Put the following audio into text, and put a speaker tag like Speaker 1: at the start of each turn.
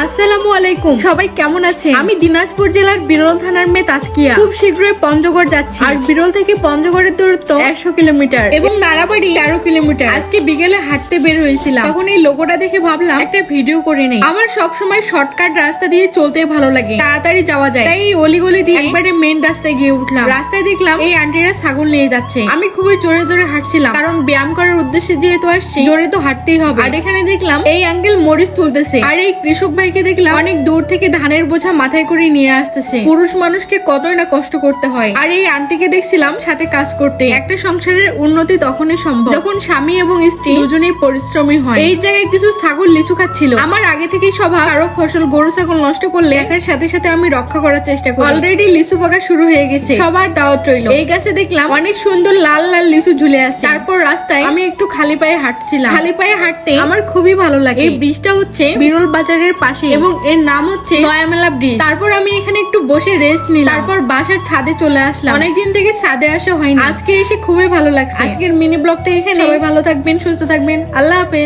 Speaker 1: আলাইকুম। সবাই কেমন আছে আমি দিনাজপুর জেলার বিরল থানার মেয়ে তাসকিয়া খুব শীঘ্রই পঞ্চগড় যাচ্ছি। আর বিরল থেকে পঞ্চগড়ের দূরত্ব একশো কিলোমিটার এবং নাড়াবাড়ি তেরো কিলোমিটার। আজকে বিকেলে হাঁটতে বের হয়েছিলাম। তখন এই লোগোটা দেখে ভাবলাম, একটা ভিডিও করে নেই। আমার সব সময় শর্টকাট রাস্তা দিয়ে চলতে ভালো লাগে। তাড়াতাড়ি যাওয়া যায়। তাই এই অলিগলি দিয়ে একবারে মেন রাস্তায় গিয়ে উঠলাম। রাস্তায় দেখলাম এই আন্টিরা ছাগল নিয়ে যাচ্ছে। আমি খুবই জোরে জোরে হাঁটছিলাম, কারণ ব্যায়াম করার উদ্দেশ্যে যেহেতু আসছি, জোরে তো হাঁটতেই হবে। আর এখানে দেখলাম এই আঙ্কেল মরিচ তুলতেছে। আর এই কৃষক ভাইকে দেখলাম অনেক দূর থেকে ধানের বোঝা মাথায় করে নিয়ে আসতেছে। পুরুষ মানুষকে কতই না কষ্ট করতে হয়। আর এই আন্টিকে দেখছিলাম সাথে কাজ করতে। একটা সংসারের উন্নতি তখনই সম্ভব। যখন স্বামী এবং স্ত্রী দুজনেই পরিশ্রমী হয়। এই জায়গায় কিছু ছাগল লিচু খাচ্ছিল। আমার আগে থেকেই স্বভাব আরও ফসল, গরু, ছাগল নষ্ট করলে একের সাথে সাথে আমি রক্ষা করার চেষ্টা করি। অলরেডি লিচু পাকা শুরু হয়ে গেছে। সবার দাওয়াত রইল। এই গাছে দেখলাম অনেক সুন্দর লাল লাল লিচু ঝুলে আছে। তারপর রাস্তায় আমি একটু খালি পায়ে হাঁটছিলাম। খালি পায়ে হাঁটতে আমার খুবই ভালো লাগে। এই ব্রিজটা হচ্ছে বিরল বাজারের পাশে এবং এর নাম হচ্ছে নয়ামেলা ব্রিজ। তারপর আমি এখানে একটু বসে রেস্ট নিলাম। তারপর বাসার ছাদে চলে আসলাম। অনেকদিন থেকে ছাদে আসা হয়নি। আজকে এসে খুবই ভালো লাগছে। আজকের মিনি ব্লগটা এখানে সবাই ভালো থাকবেন সুস্থ থাকবেন। আল্লাহ হাফেজ।